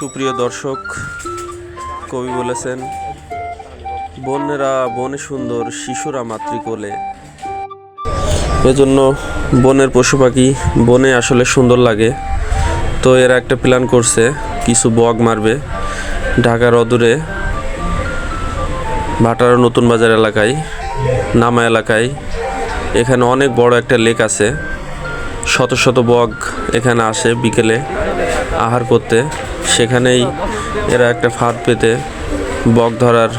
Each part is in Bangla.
সুপ্রিয় দর্শক, কবি বলেছেন বনেরা বনে সুন্দর, শিশুরা মাতৃকোলে। এজন্য বনের পশু পাখি বনে আসলে সুন্দর লাগে। তো এরা একটা প্ল্যান করছে, কিছু বগ মারবে। ঢাকার অদূরে ভাটার নতুন বাজার এলাকায়, নামা এলাকায়। এখানে অনেক বড় একটা লেক আছে। শত শত বগ এখানে আসে বিকেলে আহার করতে। সেখানেই এরা একটা ফাঁদ পেতে বক ধরার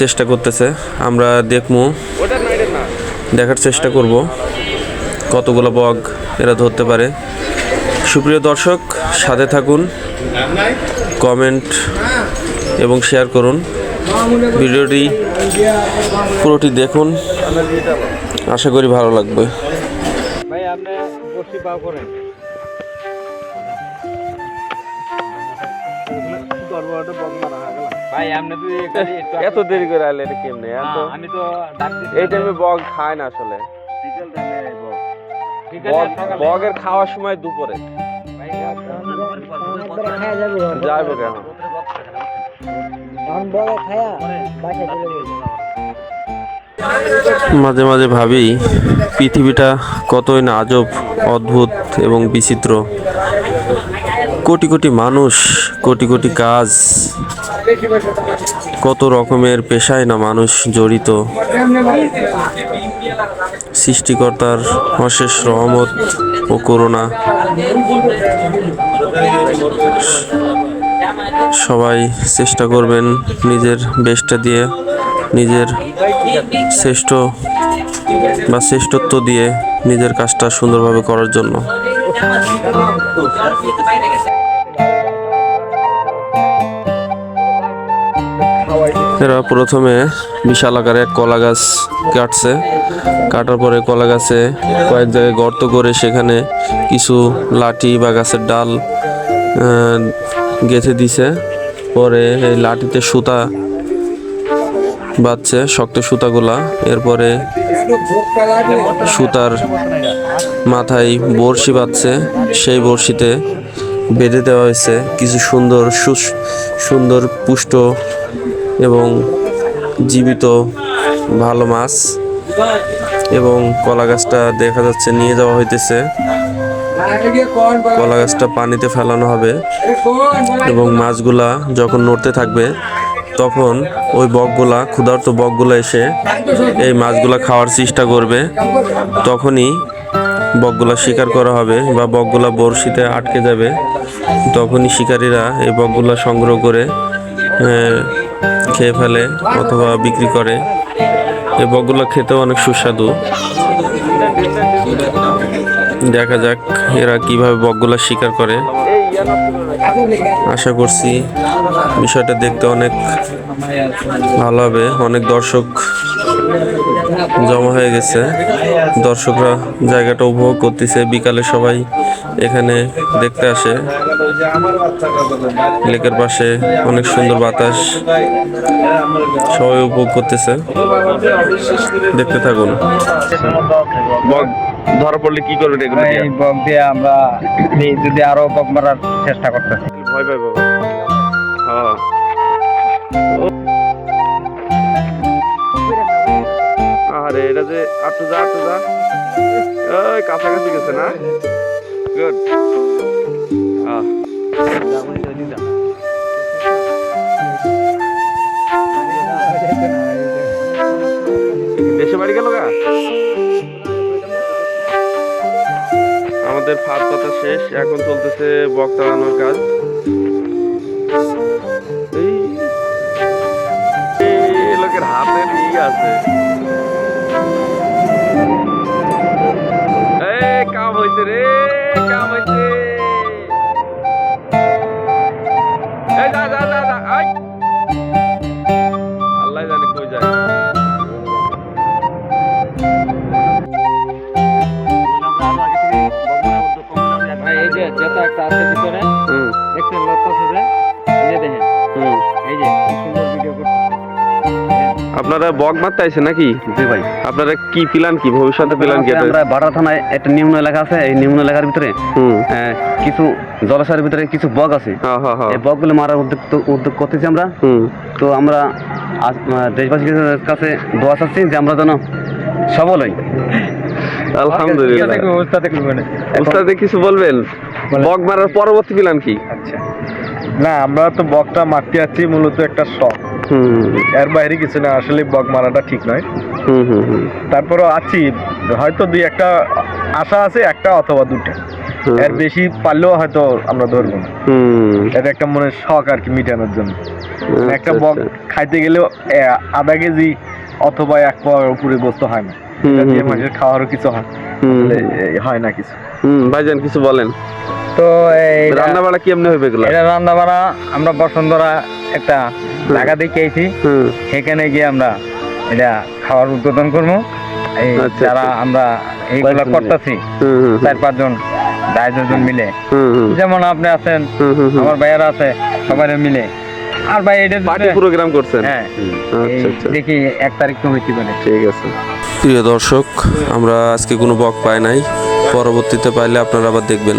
চেষ্টা করতেছে। আমরা দেখমু, দেখার চেষ্টা করব কতগুলো বগ এরা ধরতে পারে। সুপ্রিয় দর্শক, সাথে থাকুন, কমেন্ট এবং শেয়ার করুন। ভিডিওটি পুরোটি দেখুন। আশা করি ভালো লাগবে। ভাই, আপনি ভাই আপনি তুই এত দেরি করে কেমনে? আমি তো এই টাইমে বগ খায় না আসলে। বগের খাওয়ার সময় দুপুরে। যাইব কেন? মাঝে মাঝে ভাবি পৃথিবীটা কতই না আজব অদ্ভুত এবং বিচিত্র। কোটি কোটি মানুষ, কোটি কোটি কাজ, কত রকমের পেশায় না মানুষ জড়িত। সৃষ্টিকর্তার অশেষ রহমত ও করুণা। সবাই চেষ্টা করবেন নিজের বেশটা দিয়ে, নিজের শ্রেষ্ঠ বা শ্রেষ্ঠত্ব দিয়ে নিজের কাজটা সুন্দরভাবে করার জন্য। এরা প্রথমে বিশাল আকারে এক কলা গাছ কাটছে। কাটার পরে কলা গাছে কয়েক জায়গায় গর্ত করে সেখানে কিছু লাঠি বা গাছের ডাল গেঁথে দিছে। পরে এই লাঠিতে সুতা বাঁধছে, শক্ত সুতাগুলা। এরপরে সুতার মাথায় বড়শি বাঁধছে। সেই বড়শিতে বেঁধে দেওয়া হয়েছে। কিছু সুন্দর সুন্দর পুষ্ট এবং জীবিত ভালো মাছ এবং কলা গাছটা দেখা যাচ্ছে নিয়ে যাওয়া হইতেছে। কলা গাছটা পানিতে ফেলানো হবে এবং মাছগুলা যখন নড়তে থাকবে, তখন ওই বকগুলা, ক্ষুধার্ত বকগুলা এসে এই মাছগুলা খাওয়ার চেষ্টা করবে। তখনই বকগুলা শিকার করা হবে বা বকগুলা বড়শিতে আটকে যাবে। তখনই শিকারীরা এই বকগুলা সংগ্রহ করে খেয়ে ফেলে অথবা বিক্রি করে। এই বগগুলো খেতেও অনেক সুস্বাদু। দেখা যাক এরা কীভাবে বকগুলা শিকার করে। আশা করছি বিষয়টা দেখতে অনেক ভালো হবে, অনেক দর্শক জমা হয়ে গেছে। দর্শকরা জায়গাটা উপভোগ করতেছে। বিকালে সবাই এখানে দেখতে আসে। লেকের পাশে অনেক সুন্দর বাতাস সবাই উপভোগ করতেছে। দেখতে থাকুন। ধরা পড়লে কি করবেন এগুলো এই বক দিয়ে আমরা যদি আরও বক মারার চেষ্টা করতেছি। ভয় পাই বাবা। হ্যাঁ। যে আটটু যা আটটু যা। ওই কাছাকাছি গেছে না? গুড দেশে বাড়ি গেল গা? আমাদের ফাঁদ কথা শেষ, এখন চলতেছে বক তাড়ানোর কাজ। এই লোকের হাতে ঠিক আছে। এই কাম হইছে রে কাম হইছে আপনারা বক মারতে আইছে নাকি? জি ভাই। আপনারা কি প্ল্যান কি? ভবিষ্যতে প্ল্যান কি আমরা বাড়া থানায় একটা নিম্ন এলাকা আছে এই নিম্ন এলাকার ভিতরে কিছু জলাশয়ের ভিতরে কিছু বক আছে। হ্যাঁ হ্যাঁ হ্যাঁ এই বগগুলো মারার উদ্যোগ তো- উদ্যোগ করতেছি আমরা। হুম। তো আমরা দেশবাসীর কাছে দোয়া চাচ্ছি যে আমরা যেন সবল হই। আলহামদুলিল্লাহ। উস্তাদে কিছু বলবেন? বক মারার পরবর্তী প্ল্যান কি? আচ্ছা। না আমরা তো বকটা মারতে যাচ্ছি মূলত একটা শখ। এর বাইরে কিছু না আসলে বক মারাটা ঠিক নয়। হুম হুম হুম। আছি হয়তো দুই একটা আশা আছে একটা অথবা দুটা এর বেশি পারলেও হয়তো আমরা ধরবো না। হুম। এটা একটা মনের শখ আর কি মিটানোর জন্য। আচ্ছা, একটা বক আচ্ছা। খাইতে গেলেও আধা কেজি অথবা এক পাওয়ার উপরে বস্তু হয় না। দিয়ে মানুষের খাওয়ারও কিছু হয় হয় না কিছু। হুম ভাইজান কিছু বলেন। তো এই রান্না বাড়া কি এমনি হবে এগুলো? এটা রান্না বাড়া আমরা বসন্তরা একটা জায়গা দেখে আইছি হুম। সেখানে গিয়ে আমরা এটা খাওয়ার উদ্বোধন করব। এই আচ্ছা, যারা আচ্ছা। আমরা এইগুলো করতেছি চার পাঁচজন জন মিলে। হুম হুম। যেমন আপনি আছেন হুম হুম হুম। আমার ভাইয়ারা আছে সবাই মিলে। আর ভাই এটা পার্টি প্রোগ্রাম করছেন? হ্যাঁ। আচ্ছা আচ্ছা। দেখি এক তারিখ তো হইতে পারে। ঠিক আছে। প্রিয় দর্শক আমরা আজকে কোনো বক পাই নাই। পরবর্তীতে পাইলে আপনারা আবার দেখবেন।